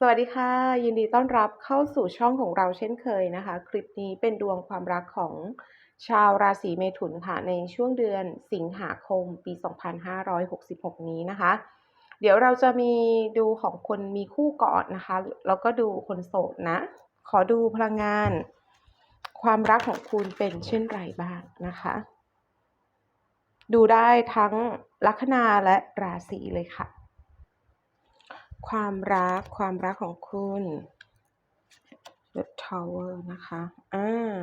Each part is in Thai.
สวัสดีค่ะ ยินดีต้อนรับเข้าสู่ช่องของเราเช่นเคยนะคะ คลิปนี้เป็นดวงความรักของชาวราศีเมถุนค่ะ ในช่วงเดือนสิงหาคมปี 2566 นี้นะคะ เดี๋ยวเราจะมีดูของคนมีคู่ก่อนนะคะ แล้วก็ดูคนโสดนะ ขอดูพลังงาน ความรักของคุณเป็นเช่นไรบ้างนะคะ ดูได้ทั้งลัคนาและราศีเลยค่ะ ความรักความรักของคุณ The Tower นะคะอ่า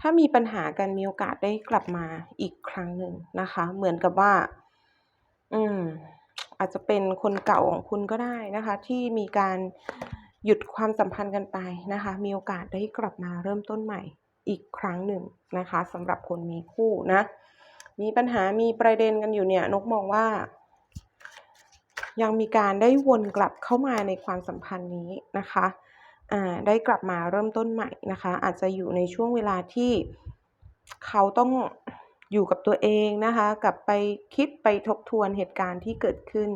ถ้ามีปัญหากันมีโอกาสได้กลับมาอีกครั้งหนึ่งนะคะ เหมือนกับว่า อืม อาจจะเป็นคนเก่าของคุณก็ได้นะคะ ที่มีการหยุดความสัมพันธ์กันไปนะคะ มีโอกาสได้กลับมาเริ่มต้นใหม่อีกครั้งหนึ่งนะคะสำหรับคนมีคู่นะ มีปัญหามีประเด็นกันอยู่เนี่ย นกมองว่า ยังมีการได้วนกลับเข้ามาในความสัมพันธ์นี้นะคะอ่าได้กลับมาเริ่มต้นใหม่นะคะ อาจจะอยู่ในช่วงเวลาที่เขาต้องอยู่กับตัวเองนะคะ กลับไปคิดไปทบทวนเหตุการณ์ที่เกิดขึ้น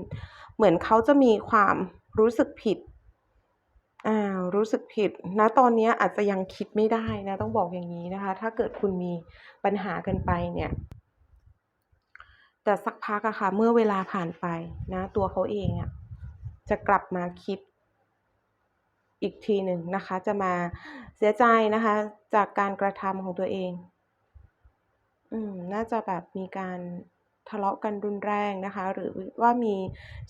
เหมือนเขาจะมีความรู้สึกผิดอ่ารู้สึกผิดนะตอนนี้อาจจะยังคิดไม่ได้นะต้องบอกอย่างนี้นะคะ ถ้าเกิดคุณมีปัญหากันไปเนี่ย แต่สักพักอะค่ะ เมื่อเวลาผ่านไปนะ ตัวเขาเองอะจะกลับมาคิดอีกทีหนึ่งนะคะ จะมาเสียใจนะคะ จากการกระทำของตัวเอง อืม น่าจะแบบมีการทะเลาะกันรุนแรงนะคะ หรือว่ามี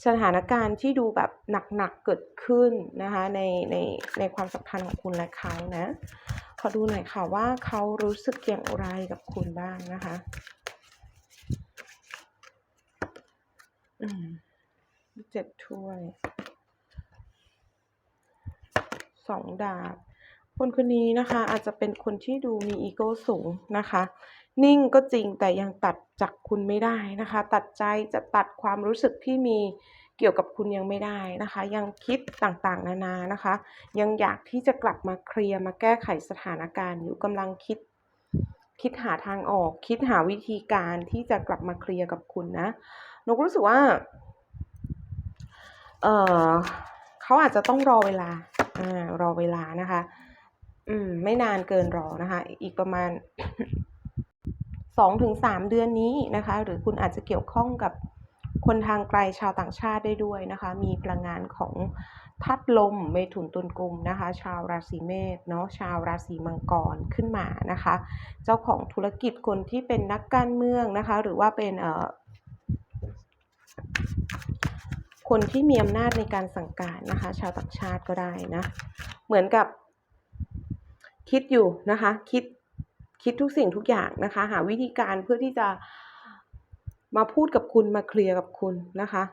สถานการณ์ที่ดูแบบหนักๆเกิดขึ้นนะคะ ในในในความสัมพันธ์ของคุณและเขานะ ขอดูหน่อยค่ะว่าเขารู้สึกอย่างไรกับคุณบ้างนะคะ อืม เจ็ดถ้วย สองดาบ คนคนนี้นะคะ อาจจะเป็นคนที่ดูมีอีโก้สูงนะคะ นิ่งก็จริงแต่ยังตัดจากคุณไม่ได้นะคะ ตัดใจจะตัดความรู้สึกที่มีเกี่ยวกับคุณยังไม่ได้นะคะ ยังคิดต่างๆ นานานะคะ ยังอยากที่จะกลับมาเคลียร์มาแก้ไขสถานการณ์อยู่กำลังคิดคิดหาทางออก คิดหาวิธีการที่จะกลับมาเคลียร์กับคุณนะ นกรู้สึกว่า เออเขาอาจจะต้องรอเวลา อ่า รอเวลานะคะ อืม ไม่นานเกินรอนะคะ อีกประมาณสองถึงสามเดือนนี้นะคะ หรือคุณอาจจะเกี่ยวข้องกับคนทางไกลชาวต่างชาติได้ด้วยนะคะ มีพลังงานของทัดลมเมถุนตุลกุมนะคะ ชาวราศีเมษเนาะชาวราศีมังกรขึ้นมานะคะ เจ้าของธุรกิจคนที่เป็นนักการเมืองนะคะ หรือว่าเป็นเอ่อ คนที่มีอำนาจในการสั่งการนะคะ ชาวต่างชาติก็ได้นะ เหมือนกับ คิดอยู่นะคะ คิดคิดทุกสิ่งทุกอย่างนะคะ หาวิธีการเพื่อที่จะมาพูดกับคุณมาเคลียร์กับคุณนะคะ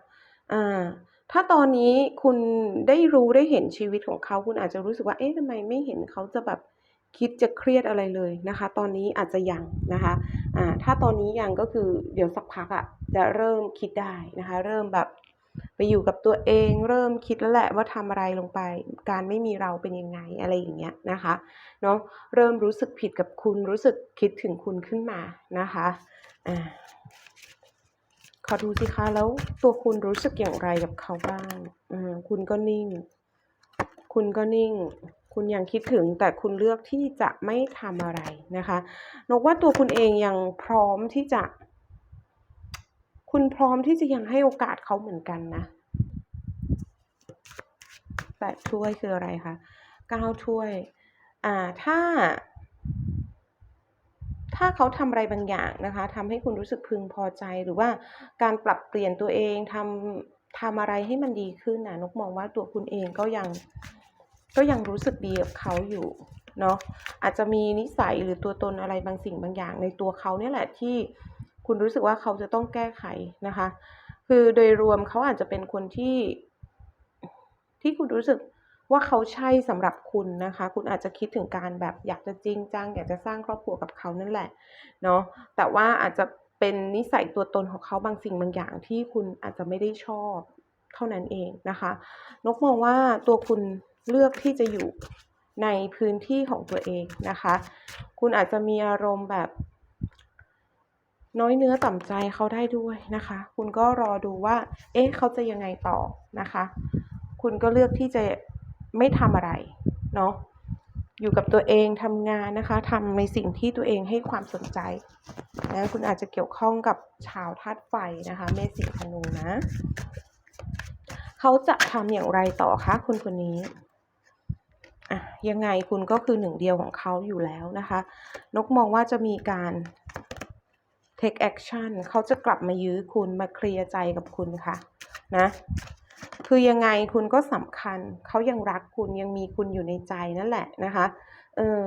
อ่าถ้าตอนนี้คุณได้รู้ได้เห็นชีวิตของเขา คุณอาจจะรู้สึกว่า เอ๊ะทำไมไม่เห็นเขาจะแบบคิดจะเครียดอะไรเลยนะคะ ตอนนี้อาจจะยังนะคะ ถ้าตอนนี้ยังก็คือเดี๋ยวสักพักอะ่ะจะเริ่มคิดได้นะคะ เริ่มแบบไปอยู่กับตัวเองเริ่มคิดแล้วแหละว่าทำอะไรลงไป การไม่มีเราเป็นยังไงอะไรอย่างเงี้ยนะคะเนาะเริ่มรู้สึกผิดกับคุณรู้สึกคิดถึงคุณขึ้นมานะคะอ่าขอดูสิคะแล้วตัวคุณรู้สึกอย่างไรกับเขาบ้างอืมคุณก็นิ่ง คุณก็นิ่ง คุณยังคิดถึงแต่คุณเลือกที่จะไม่ทำอะไรนะคะนกว่าตัวคุณเองยังพร้อมที่จะ คุณพร้อมที่จะยังให้โอกาสเขาเหมือนกันนะแปดถ้วยคืออะไรคะเก้าถ้วย อ่า ถ้า ถ้าเขาทำอะไรบางอย่างนะคะทำให้คุณรู้สึกพึงพอใจหรือว่าการปรับเปลี่ยนตัวเองทำทำอะไรให้มันดีขึ้นนะนกมองว่าตัวคุณเองก็ยัง ก็ยังรู้สึกดีกับเขาอยู่เนาะอาจจะมีนิสัยหรือตัวตนอะไรบางสิ่งบางอย่าง ในตัวเขาเนี่ยแหละที่คุณรู้สึกว่าเขาจะต้องแก้ไขนะคะ คือโดยรวมเขาอาจจะเป็นคนที่ ที่คุณรู้สึกว่าเขาใช่สำหรับคุณนะคะ คุณอาจจะคิดถึงการแบบอยากจะจริงจังอยากจะสร้างครอบครัวกับเขานั่นแหละเนาะแต่ว่าอาจจะเป็นนิสัยตัวตนของเขาบางสิ่งบางอย่างที่คุณอาจจะไม่ได้ชอบเท่านั้นเองนะคะ นกมองว่าตัวคุณ เลือกที่จะอยู่ในพื้นที่ของตัวเองนะคะ คุณอาจจะมีอารมณ์แบบ น้อยเนื้อต่ำใจเขาได้ด้วยนะคะ คุณก็รอดูว่า เอ๊ะเขาจะยังไงต่อนะคะ คุณก็เลือกที่จะไม่ทำอะไรเนาะอยู่กับตัวเองทำงานนะคะทำในสิ่งที่ตัวเองให้ความสนใจนะคุณอาจจะเกี่ยวข้องกับชาวธาตุไฟนะคะ เมษสิงธนูนะ เขาจะทำอย่างไรต่อคะคุณคนนี้ อะยังไงคุณก็คือหนึ่งเดียวของเขาอยู่แล้วนะคะ นกมองว่าจะมีการ take action เขาจะกลับมายื้อคุณมาเคลียร์ใจกับคุณค่ะนะ คือยังไงคุณก็สำคัญ เขายังรักคุณยังมีคุณอยู่ในใจนั่นแหละนะคะเออ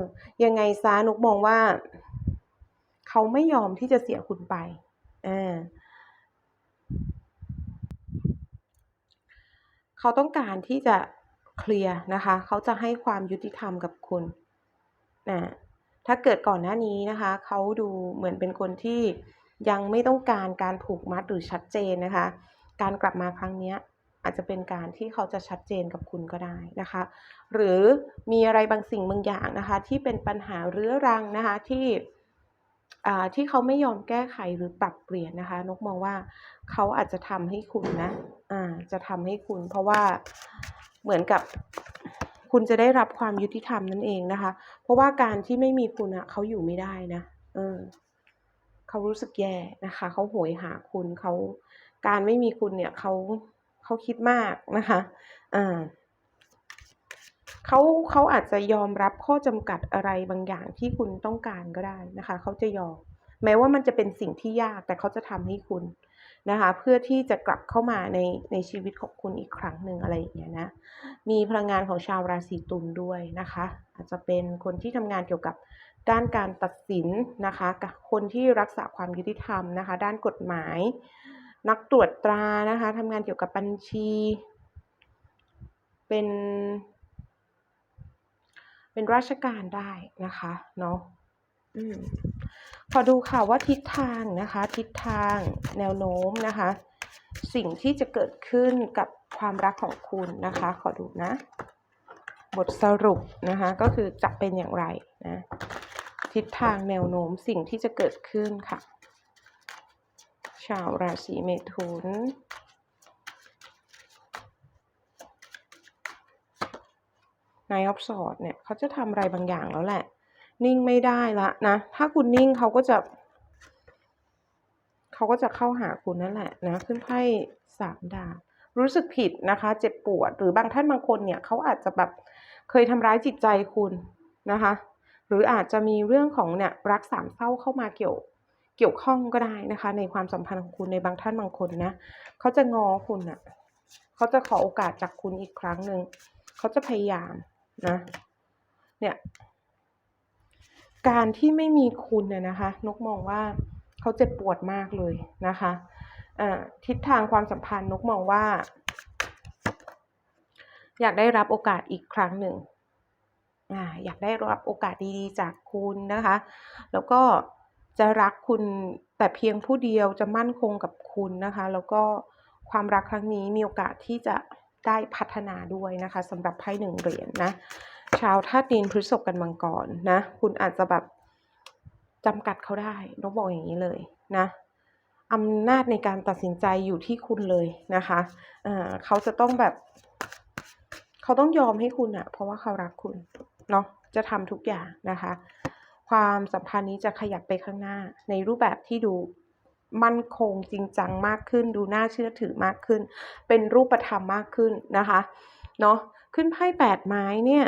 ยังไงซานกมองว่า เขาไม่ยอมที่จะเสียคุณไปเออเขาต้องการที่จะ เคลียร์นะคะ เขาจะให้ความยุติธรรมกับคุณนะถ้าเกิดก่อนหน้านี้นะคะ เขาดูเหมือนเป็นคนที่ยังไม่ต้องการการผูกมัดหรือชัดเจนนะคะ การกลับมาครั้งนี้อาจจะเป็นการที่เขาจะชัดเจนกับคุณก็ได้นะคะ หรือมีอะไรบางสิ่งบางอย่างนะคะ ที่เป็นปัญหาเรื้อรังนะคะที่ที่เขาไม่ยอมแก้ไขหรือปรับเปลี่ยนนะคะ นกมองว่าเขาอาจจะทำให้คุณนะอ่าจะทำให้คุณ เพราะว่า เหมือนกับคุณจะได้รับความยุติธรรมนั่นเองนะคะ เพราะว่าการที่ไม่มีคุณอะเขาอยู่ไม่ได้นะ เออเขารู้สึกแย่นะคะ เขาโหยหาคุณเขาการไม่มีคุณเนี่ยเขาเขาคิดมากนะคะอ่าเขาเขาอาจจะยอมรับข้อจำกัดอะไรบางอย่างที่คุณต้องการก็ได้นะคะ เขาจะยอม แม้ว่ามันจะเป็นสิ่งที่ยากแต่เขาจะทำให้คุณ นะคะเพื่อที่จะกลับเข้ามาในในชีวิตของคุณอีกครั้งหนึ่งอะไรอย่างเงี้ยนะมีพลังงานของชาวราศีตุลด้วยนะคะ อาจจะเป็นคนที่ทำงานเกี่ยวกับด้านการตัดสินนะคะกับคนที่รักษาความยุติธรรมนะคะ ด้านกฎหมาย นักตรวจตรานะคะทำงานเกี่ยวกับบัญชี เป็น เป็นราชการได้นะคะเนาะอืม ขอดูค่ะว่าทิศทางนะคะ ทิศทางแนวโน้มนะคะ สิ่งที่จะเกิดขึ้นกับความรักของคุณนะคะ ขอดูนะ บทสรุปนะคะ ก็คือจะเป็นอย่างไรนะทิศทางแนวโน้มสิ่งที่จะเกิดขึ้นค่ะ ชาวราศีเมถุนนายออฟสอดเนี่ยเขาจะทำอะไรบางอย่างแล้วแหละ นิ่งไม่ได้ละนะ ถ้าคุณนิ่งเขาก็จะเขาก็จะเข้าหาคุณนั่นแหละนะขึ้นไพ่สามดาบรู้สึกผิดนะคะ เจ็บปวด หรือบางท่านบางคนเนี่ยเขาอาจจะแบบเคยทำร้ายจิตใจคุณนะคะ หรืออาจจะมีเรื่องของเนี่ยรักสามเศร้าเข้ามาเกี่ยวเกี่ยวข้องก็ได้นะคะ ในความสัมพันธ์ของคุณในบางท่านบางคนนะเขาจะงอคุณอะ่ะเขาจะขอโอกาสจากคุณอีกครั้งหนึ่งเขาจะพยายามนะ เนี่ย การที่ไม่มีคุณเนี่ยนะคะ นกมองว่าเขาเจ็บปวดมากเลยนะคะอ่าทิศทางความสัมพันธ์นกมองว่า อยากได้รับโอกาสอีกครั้งหนึ่งออยากได้รับโอกาสดีๆ จากคุณนะคะ แล้วก็จะรักคุณแต่เพียงผู้เดียวจะมั่นคงกับคุณนะคะ แล้วก็ความรักครั้งนี้มีโอกาสที่จะได้พัฒนาด้วยนะคะสำหรับไพ่หนึ่งเหรียญนะ ชาวธาตุดินพฤษภกันมังกรนะ คุณอาจจะแบบจำกัดเขาได้นกบอกอย่างนี้เลยนะอำนาจในการตัดสินใจอยู่ที่คุณเลยนะคะเอ่อเขาจะต้องแบบ เขาต้องยอมให้คุณอะเพราะว่าเขารักคุณเนาะจะทำทุกอย่างนะคะ ความสัมพันธ์นี้จะขยับไปข้างหน้า ในรูปแบบที่ดูมั่นคงจริงจังมากขึ้น ดูน่าเชื่อถือมากขึ้น เป็นรูปธรรมมากขึ้นนะคะ เนาะ ขึ้นไพ่แปดไม้เนี่ย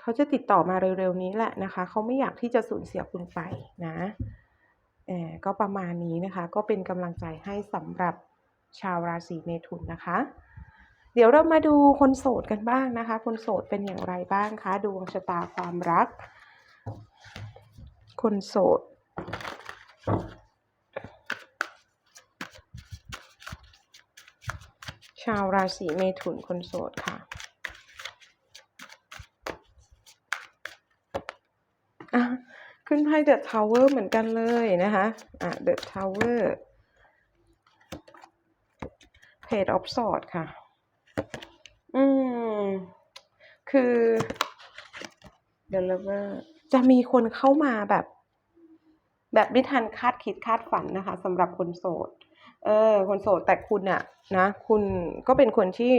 เขาจะติดต่อมาเร็วๆนี้แหละนะคะ เขาไม่อยากที่จะสูญเสียคุณไปนะเออก็ประมาณนี้นะคะ ก็เป็นกำลังใจให้สำหรับชาวราศีเมถุนนะคะ เดี๋ยวเรามาดูคนโสดกันบ้างนะคะ คนโสดเป็นอย่างไรบ้างคะดวงชะตาความรัก คนโสดาวราศีเมถุนคนโสดค่ะขึ้นไพ่เดอะทาวเวอร์เหมือนกันเลยนะคะอะเดอะทาวเวอร์เพจออฟสอดค่ะ อืม คือเดลเวอร์จะมีคนเข้ามาแบบ แบบไม่ทันคาดคิดคาดฝันนะคะสำหรับคนโสด เออ คนโสดแต่คุณน่ะนะ คุณก็เป็นคนที่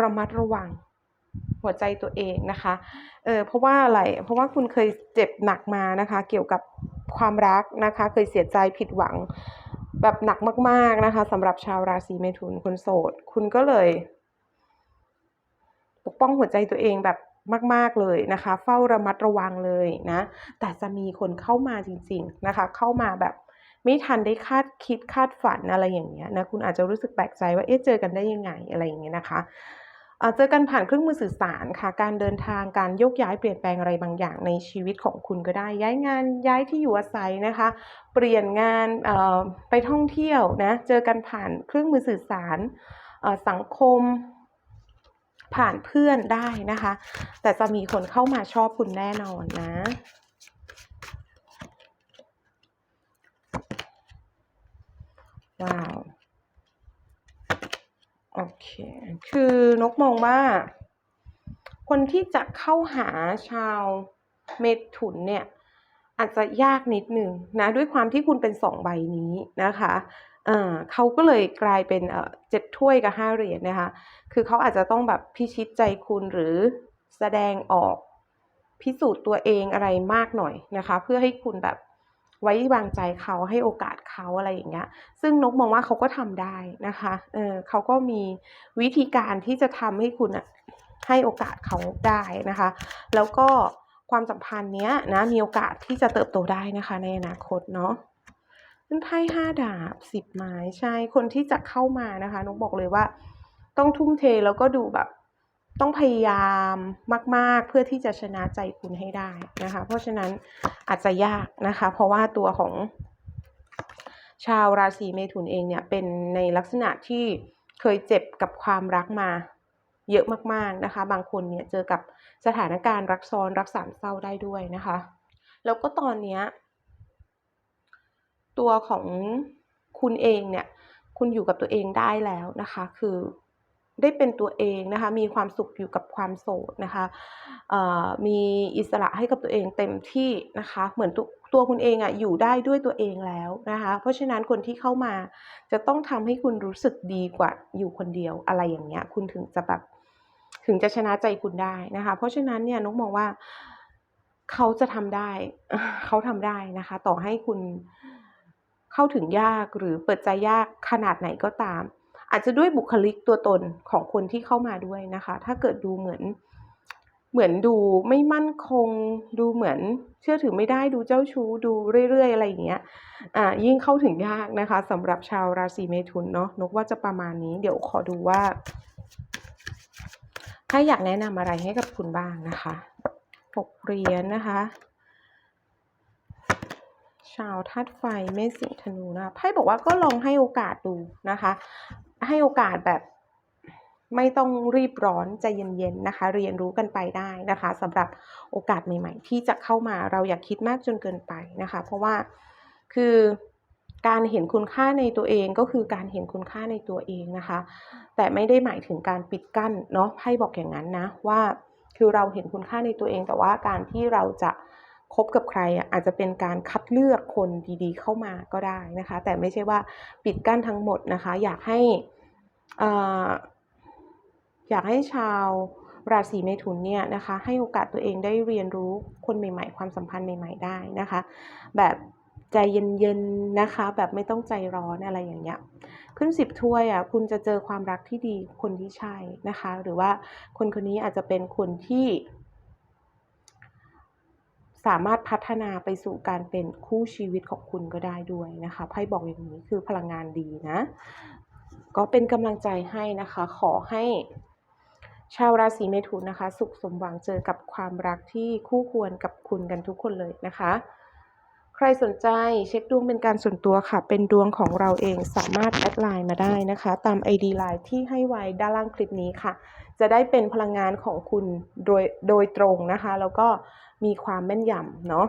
ระมัดระวังหัวใจตัวเองนะคะ เออเพราะว่าอะไร เพราะว่าคุณเคยเจ็บหนักมานะคะ เกี่ยวกับความรักนะคะ เคยเสียใจผิดหวังแบบหนักมาก ๆนะคะสำหรับชาวราศีเมถุนคนโสด คุณก็เลย ปกป้องหัวใจตัวเองแบบมาก ๆ เลยนะคะ เฝ้าระมัดระวังเลยนะ แต่จะมีคนเข้ามาจริง ๆนะคะ เข้ามาแบบ ไม่ทันได้คาดคิดคาดฝันอะไรอย่างเงี้ยนะคุณอาจจะรู้สึกแปลกใจว่าเอ๊ะเจอกันได้ยังไงอะไรอย่างเงี้ยนะคะเจอกันผ่านเครื่องมือสื่อสารค่ะการเดินทางการโยกย้ายเปลี่ยนแปลงอะไรบางอย่างในชีวิตของคุณก็ได้ ย้ายงานย้ายที่อยู่อาศัยนะคะ เปลี่ยนงานไปท่องเที่ยวนะเจอกันผ่านเครื่องมือสื่อสารสังคมผ่านเพื่อนได้นะคะ แต่จะมีคนเข้ามาชอบคุณแน่นอนนะ ว้าว โอเค คือนกมองว่า คนที่จะเข้าหาชาวเมถุนเนี่ย อาจจะยากนิดหนึ่งนะ ด้วยความที่คุณเป็น2ใบนี้นะคะเออเขาก็เลยกลายเป็นเอ่อ7ถ้วยกับ5เหรียญนะคะ คือเขาอาจจะต้องแบบพิชิตใจคุณหรือแสดงออกพิสูจน์ตัวเองอะไรมากหน่อยนะคะ เพื่อให้คุณแบบ ไว้วางใจเขาให้โอกาสเขาอะไรอย่างเงี้ย ซึ่งนกมองว่าเขาก็ทำได้นะคะเออเขาก็มีวิธีการที่จะทำให้คุณน่ะให้โอกาสเขาได้นะคะ แล้วก็ความสัมพันธ์เนี้ยนะมีโอกาสที่จะเติบโตได้นะคะ ในอนาคตเนาะเป็นไพ่5ดาบ10ไม้ใช่คนที่จะเข้ามานะคะนกบอกเลยว่า ต้องทุ่มเทแล้วก็ดูแบบ ต้องพยายามมาก ๆ เพื่อที่จะชนะใจคุณให้ได้นะคะ เพราะฉะนั้นอาจจะยากนะคะ เพราะว่าตัวของชาวราศีเมถุนเองเนี่ยเป็นในลักษณะที่เคยเจ็บกับความรักมาเยอะมากๆนะคะ บางคนเนี่ยเจอกับสถานการณ์รักซ้อนรักสามเศร้าได้ด้วยนะคะ แล้วก็ตอนเนี้ยตัวของคุณเองเนี่ย คุณอยู่กับตัวเองได้แล้วนะคะ คือ ได้เป็นตัวเองนะคะ มีความสุขอยู่กับความโสดนะคะมีอิสระให้กับตัวเองเต็มที่นะคะ เหมือนตุตัวคุณเองอะอยู่ได้ด้วยตัวเองแล้วนะคะ เพราะฉะนั้นคนที่เข้ามาจะต้องทำให้คุณรู้สึกดีกว่าอยู่คนเดียวอะไรอย่างเงี้ย คุณถึงจะแบบถึงจะชนะใจคุณได้นะคะ เพราะฉะนั้นเนี่ยนกมองว่าเขาจะทำได้เขาทำได้นะคะ ต่อให้คุณเข้าถึงยากหรือเปิดใจยากขนาดไหนก็ตาม อาจจะด้วยบุคลิกตัวตนของคนที่เข้ามาด้วยนะคะ ถ้าเกิดดูเหมือนเหมือนดูไม่มั่นคง ดูเหมือนเชื่อถือไม่ได้ดูเจ้าชู้ดูเรื่อยๆ อะไรอย่างเงี้ยอ่ายิ่งเข้าถึงยากนะคะสำหรับชาวราศีเมถุนเนาะนกว่าจะประมาณนี้ เดี๋ยวขอดูว่าไพ่อยากแนะนำอะไรให้กับคุณบ้างนะคะ6เหรียญนะคะ ชาวธาตุไฟเมษสิงห์ธนูนะไพ่บอกว่าก็ลองให้โอกาสดูนะคะ ให้โอกาสแบบไม่ต้องรีบร้อนใจเย็นๆนะคะ เรียนรู้กันไปได้นะคะสำหรับโอกาสใหม่ ๆ ที่จะเข้ามาเราอย่าคิดมากจนเกินไปนะคะ เพราะว่าคือการเห็นคุณค่าในตัวเองก็คือการเห็นคุณค่าในตัวเองนะคะ แต่ไม่ได้หมายถึงการปิดกั้นเนาะไพ่บอกอย่างงั้นนะว่าคือเราเห็นคุณค่าในตัวเอง แต่ว่าการที่เราจะ คบกับใครอะอาจจะเป็นการคัดเลือกคนดีๆ เข้ามาก็ได้นะคะ แต่ไม่ใช่ว่าปิดกั้นทั้งหมดนะคะ อยากให้อ่ออยากให้ชาวราศีเมถุนเนี่ยนะคะ ให้โอกาสตัวเองได้เรียนรู้คนใหม่ ๆ ความสัมพันธ์ใหม่ ๆ ได้นะคะ แบบใจเย็นๆนะคะ แบบไม่ต้องใจร้อนอะไรอย่างเงี้ยขึ้น10ถ้วยอะคุณจะเจอความรักที่ดีคนที่ใช่นะคะ หรือว่าคนคนนี้อาจจะเป็นคนที่ สามารถพัฒนาไปสู่การเป็นคู่ชีวิตของคุณก็ได้ด้วยนะคะไพ่บอกอย่างนี้คือพลังงานดีนะ ก็เป็นกำลังใจให้นะคะ ขอให้ชาวราศีเมถุนนะคะ สุขสมหวังเจอกับความรักที่คู่ควรกับคุณกันทุกคนเลยนะคะ ใครสนใจเช็คดวงเป็นการส่วนตัวค่ะ เป็นดวงของเราเองสามารถแอดไลน์มาได้นะคะ ตาม ID LINE ที่ให้ไว้ด้านล่างคลิปนี้ค่ะ จะได้เป็นพลังงานของคุณโดยโดยตรงนะคะ แล้วก็มีความแม่นยำเนาะ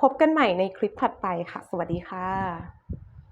พบกันใหม่ในคลิปถัดไปค่ะ สวัสดีค่ะ